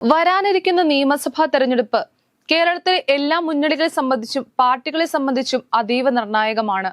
വരാനിരിക്കുന്ന നിയമസഭാ തെരഞ്ഞെടുപ്പ് കേരളത്തിലെ എല്ലാ മുന്നണികളെ സംബന്ധിച്ചും പാർട്ടികളെ സംബന്ധിച്ചും അതീവ നിർണായകമാണ്.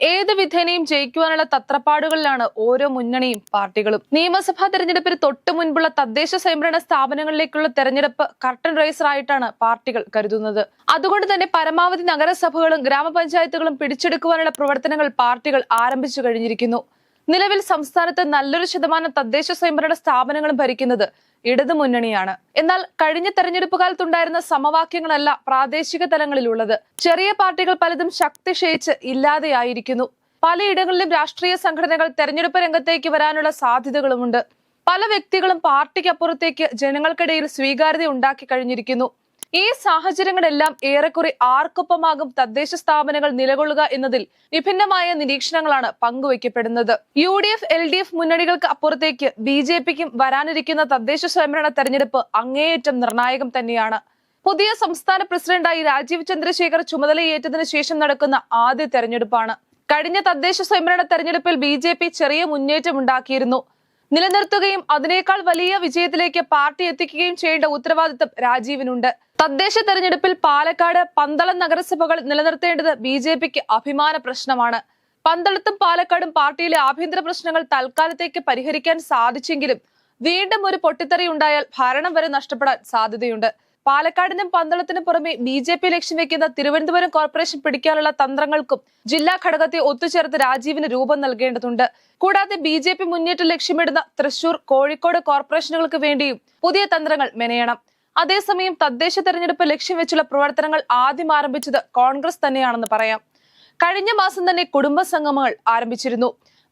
ഏത് വിധേനയും ജയിക്കുവാനുള്ള തത്രപ്പാടുകളിലാണ് ഓരോ മുന്നണിയും പാർട്ടികളും. നിയമസഭാ തെരഞ്ഞെടുപ്പിന് തൊട്ടു മുൻപുള്ള തദ്ദേശ സ്വയംഭരണ സ്ഥാപനങ്ങളിലേക്കുള്ള തെരഞ്ഞെടുപ്പ് കർട്ടൻ റൈസർ ആയിട്ടാണ് പാർട്ടികൾ കരുതുന്നത്. അതുകൊണ്ട് തന്നെ പരമാവധി നഗരസഭകളും ഗ്രാമപഞ്ചായത്തുകളും പിടിച്ചെടുക്കുവാനുള്ള പ്രവർത്തനങ്ങൾ പാർട്ടികൾ ആരംഭിച്ചു കഴിഞ്ഞിരിക്കുന്നു. നിലവിൽ സംസ്ഥാനത്ത് നല്ലൊരു ശതമാനം തദ്ദേശ സ്വയംഭരണ സ്ഥാപനങ്ങളും ഭരിക്കുന്നത് ഇടതു മുന്നണിയാണ് എന്നാൽ കഴിഞ്ഞ തെരഞ്ഞെടുപ്പ് കാലത്തുണ്ടായിരുന്ന സമവാക്യങ്ങളല്ല പ്രാദേശിക തലങ്ങളിലുള്ളത്. ചെറിയ പാർട്ടികൾ പലതും ശക്തി ക്ഷയിച്ച് ഇല്ലാതെയായിരിക്കുന്നു. പലയിടങ്ങളിലും രാഷ്ട്രീയ സംഘടനകൾ തെരഞ്ഞെടുപ്പ് രംഗത്തേക്ക് വരാനുള്ള സാധ്യതകളുമുണ്ട്. പല വ്യക്തികളും പാർട്ടിക്കപ്പുറത്തേക്ക് ജനങ്ങൾക്കിടയിൽ സ്വീകാര്യത ഉണ്ടാക്കി കഴിഞ്ഞിരിക്കുന്നു. ഈ സാഹചര്യങ്ങളെല്ലാം ഏറെക്കുറെ ആർക്കൊപ്പമാകും തദ്ദേശ സ്ഥാപനങ്ങൾ നിലകൊള്ളുക എന്നതിൽ വിഭിന്നമായ നിരീക്ഷണങ്ങളാണ് പങ്കുവയ്ക്കപ്പെടുന്നത്. U D F L D F മുന്നണികൾക്ക് അപ്പുറത്തേക്ക് ബി ജെ പിക്കും വരാനിരിക്കുന്ന തദ്ദേശ സ്വയംഭരണ തെരഞ്ഞെടുപ്പ് അങ്ങേയറ്റം നിർണായകം തന്നെയാണ്. പുതിയ സംസ്ഥാന പ്രസിഡന്റായി രാജീവ് ചന്ദ്രശേഖർ ചുമതലയേറ്റതിനു ശേഷം നടക്കുന്ന ആദ്യ തെരഞ്ഞെടുപ്പാണ്. കഴിഞ്ഞ തദ്ദേശ സ്വയംഭരണ തെരഞ്ഞെടുപ്പിൽ ബി ചെറിയ മുന്നേറ്റം ഉണ്ടാക്കിയിരുന്നു. നിലനിർത്തുകയും അതിനേക്കാൾ വലിയ വിജയത്തിലേക്ക് പാർട്ടി എത്തിക്കുകയും ചെയ്യേണ്ട ഉത്തരവാദിത്തം രാജീവിനുണ്ട്. തദ്ദേശ തെരഞ്ഞെടുപ്പിൽ പാലക്കാട് പന്തളം നഗരസഭകൾ നിലനിർത്തേണ്ടത് ബി ജെ പിക്ക് അഭിമാന പ്രശ്നമാണ്. പന്തളത്തും പാലക്കാടും പാർട്ടിയിലെ ആഭ്യന്തര പ്രശ്നങ്ങൾ തൽക്കാലത്തേക്ക് പരിഹരിക്കാൻ സാധിച്ചെങ്കിലും വീണ്ടും ഒരു പൊട്ടിത്തെറി ഉണ്ടായാൽ ഭരണം വരെ നഷ്ടപ്പെടാൻ സാധ്യതയുണ്ട്. പാലക്കാടിനും പന്തളത്തിനും പുറമെ ബി ജെ പി ലക്ഷ്യം വെക്കുന്ന തിരുവനന്തപുരം കോർപ്പറേഷൻ പിടിക്കാനുള്ള തന്ത്രങ്ങൾക്കും ജില്ലാ ഘടകത്തെ ഒത്തുചേർത്ത് രാജീവിന് രൂപം നൽകേണ്ടതുണ്ട്. കൂടാതെ ബി ജെ പി മുന്നേറ്റം ലക്ഷ്യമിടുന്ന തൃശൂർ കോഴിക്കോട് കോർപ്പറേഷനുകൾക്ക് വേണ്ടിയും പുതിയ തന്ത്രങ്ങൾ മെനയണം. അതേസമയം തദ്ദേശ തെരഞ്ഞെടുപ്പ് ലക്ഷ്യം വെച്ചുള്ള പ്രവർത്തനങ്ങൾ ആദ്യം ആരംഭിച്ചത് കോൺഗ്രസ് തന്നെയാണെന്ന് പറയാം. കഴിഞ്ഞ മാസം തന്നെ കുടുംബ സംഗമങ്ങൾ ആരംഭിച്ചിരുന്നു.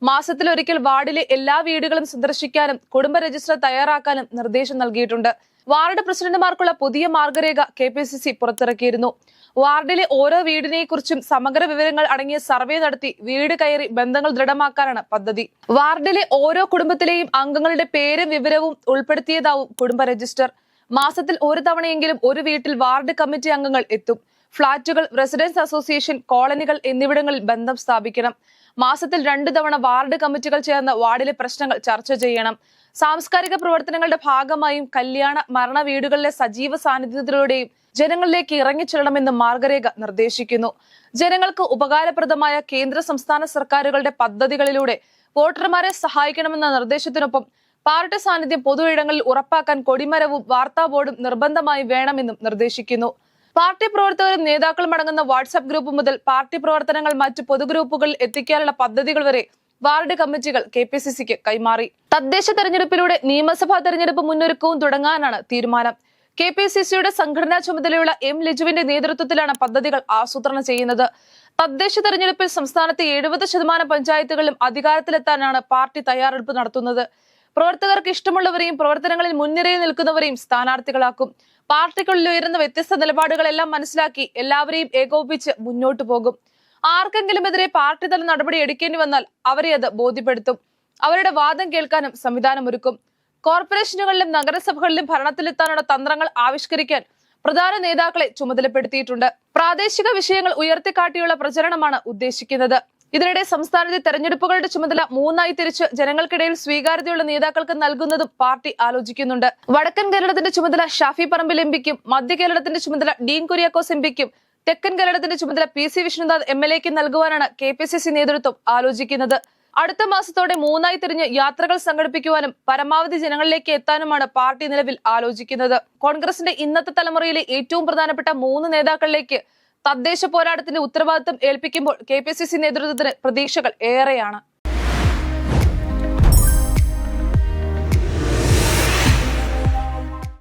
മാസത്തിൽ ഒരിക്കൽ വാർഡിലെ എല്ലാ വീടുകളും സന്ദർശിക്കാനും കുടുംബ രജിസ്റ്റർ തയ്യാറാക്കാനും നിർദ്ദേശം നൽകിയിട്ടുണ്ട്. വാർഡ് പ്രസിഡന്റുമാർക്കുള്ള പുതിയ മാർഗരേഖ കെ പുറത്തിറക്കിയിരുന്നു. വാർഡിലെ ഓരോ വീടിനെക്കുറിച്ചും സമഗ്ര വിവരങ്ങൾ അടങ്ങിയ സർവേ നടത്തി വീട് കയറി ബന്ധങ്ങൾ ദൃഢമാക്കാനാണ് പദ്ധതി. വാർഡിലെ ഓരോ കുടുംബത്തിലെയും അംഗങ്ങളുടെ പേരും വിവരവും ഉൾപ്പെടുത്തിയതാവും കുടുംബ രജിസ്റ്റർ. മാസത്തിൽ ഒരു തവണയെങ്കിലും ഒരു വീട്ടിൽ വാർഡ് കമ്മിറ്റി അംഗങ്ങൾ എത്തും. ഫ്ളാറ്റുകൾ റെസിഡൻസ് അസോസിയേഷൻ കോളനികൾ എന്നിവിടങ്ങളിൽ ബന്ധം സ്ഥാപിക്കണം. മാസത്തിൽ രണ്ടു തവണ വാർഡ് കമ്മിറ്റികൾ ചേർന്ന് വാർഡിലെ പ്രശ്നങ്ങൾ ചർച്ച ചെയ്യണം. സാംസ്കാരിക പ്രവർത്തനങ്ങളുടെ ഭാഗമായും കല്യാണ മരണ വീടുകളിലെ സജീവ സാന്നിധ്യത്തിലൂടെയും ജനങ്ങളിലേക്ക് ഇറങ്ങിച്ചെല്ലണമെന്ന് മാർഗരേഖ നിർദ്ദേശിക്കുന്നു. ജനങ്ങൾക്ക് ഉപകാരപ്രദമായ കേന്ദ്ര സംസ്ഥാന സർക്കാരുകളുടെ പദ്ധതികളിലൂടെ വോട്ടർമാരെ സഹായിക്കണമെന്ന നിർദ്ദേശത്തിനൊപ്പം പാർട്ടി സാന്നിധ്യം പൊതു ഇടങ്ങളിൽ ഉറപ്പാക്കാൻ കൊടിമരവും വാർത്താ ബോർഡും നിർബന്ധമായി വേണമെന്നും നിർദ്ദേശിക്കുന്നു. പാർട്ടി പ്രവർത്തകരും നേതാക്കളും അടങ്ങുന്ന വാട്സ്ആപ്പ് ഗ്രൂപ്പ് മുതൽ പാർട്ടി പ്രവർത്തനങ്ങൾ മറ്റ് പൊതുഗ്രൂപ്പുകളിൽ എത്തിക്കാനുള്ള പദ്ധതികൾ വരെ വാർഡ് കമ്മിറ്റികൾ കെ പി സി സിക്ക് കൈമാറി. തദ്ദേശ തെരഞ്ഞെടുപ്പിലൂടെ നിയമസഭാ തെരഞ്ഞെടുപ്പ് മുന്നൊരുക്കവും തുടങ്ങാനാണ് തീരുമാനം. കെ പി സി സിയുടെ സംഘടനാ ചുമതലയുള്ള എം ലിജുവിന്റെ നേതൃത്വത്തിലാണ് പദ്ധതികൾ ആസൂത്രണം ചെയ്യുന്നത്. തദ്ദേശ തെരഞ്ഞെടുപ്പിൽ സംസ്ഥാനത്തെ എഴുപത് ശതമാനം പഞ്ചായത്തുകളിലും അധികാരത്തിലെത്താനാണ് പാർട്ടി തയ്യാറെടുപ്പ് നടത്തുന്നത്. പ്രവർത്തകർക്ക് ഇഷ്ടമുള്ളവരെയും പ്രവർത്തനങ്ങളിൽ മുൻനിരയിൽ നിൽക്കുന്നവരെയും സ്ഥാനാർത്ഥികളാക്കും. പാർട്ടിക്കുള്ളിൽ ഉയരുന്ന വ്യത്യസ്ത നിലപാടുകളെല്ലാം മനസ്സിലാക്കി എല്ലാവരെയും ഏകോപിപ്പിച്ച് മുന്നോട്ടു പോകും. ആർക്കെങ്കിലും എതിരെ പാർട്ടി തല നടപടി എടുക്കേണ്ടി വന്നാൽ അവരെ അത് ബോധ്യപ്പെടുത്തും. അവരുടെ വാദം കേൾക്കാനും സംവിധാനമൊരുക്കും. കോർപ്പറേഷനുകളിലും നഗരസഭകളിലും ഭരണത്തിലെത്താനുള്ള തന്ത്രങ്ങൾ ആവിഷ്കരിക്കാൻ പ്രധാന നേതാക്കളെ ചുമതലപ്പെടുത്തിയിട്ടുണ്ട്. പ്രാദേശിക വിഷയങ്ങൾ ഉയർത്തിക്കാട്ടിയുള്ള പ്രചരണമാണ് ഉദ്ദേശിക്കുന്നത്. ഇതിനിടെ സംസ്ഥാനത്തെ തെരഞ്ഞെടുപ്പുകളുടെ ചുമതല മൂന്നായി തിരിച്ച് ജനങ്ങൾക്കിടയിൽ സ്വീകാര്യതയുള്ള നേതാക്കൾക്ക് നൽകുന്നതും പാർട്ടി ആലോചിക്കുന്നുണ്ട്. വടക്കൻ കേരളത്തിന്റെ ചുമതല ഷാഫി പറമ്പിൽ എം പിക്കും മധ്യ കേരളത്തിന്റെ ചുമതല ഡീൻ കുര്യാക്കോസ് എം പിക്കും തെക്കൻ കേരളത്തിന്റെ ചുമതല P C Vishnunath M L എക്ക് നൽകുവാനാണ് കെ പി സി സി നേതൃത്വം ആലോചിക്കുന്നത്. അടുത്ത മാസത്തോടെ മൂന്നായി തിരിഞ്ഞ് യാത്രകൾ സംഘടിപ്പിക്കുവാനും പരമാവധി ജനങ്ങളിലേക്ക് എത്താനുമാണ് പാർട്ടി നിലവിൽ ആലോചിക്കുന്നത്. കോൺഗ്രസിന്റെ ഇന്നത്തെ തലമുറയിലെ ഏറ്റവും പ്രധാനപ്പെട്ട മൂന്ന് നേതാക്കളിലേക്ക് തദ്ദേശ പോരാട്ടത്തിന്റെ ഉത്തരവാദിത്തം ഏൽപ്പിക്കുമ്പോൾ കെ പി സി സി നേതൃത്വത്തിന് പ്രതീക്ഷകൾ ഏറെയാണ്.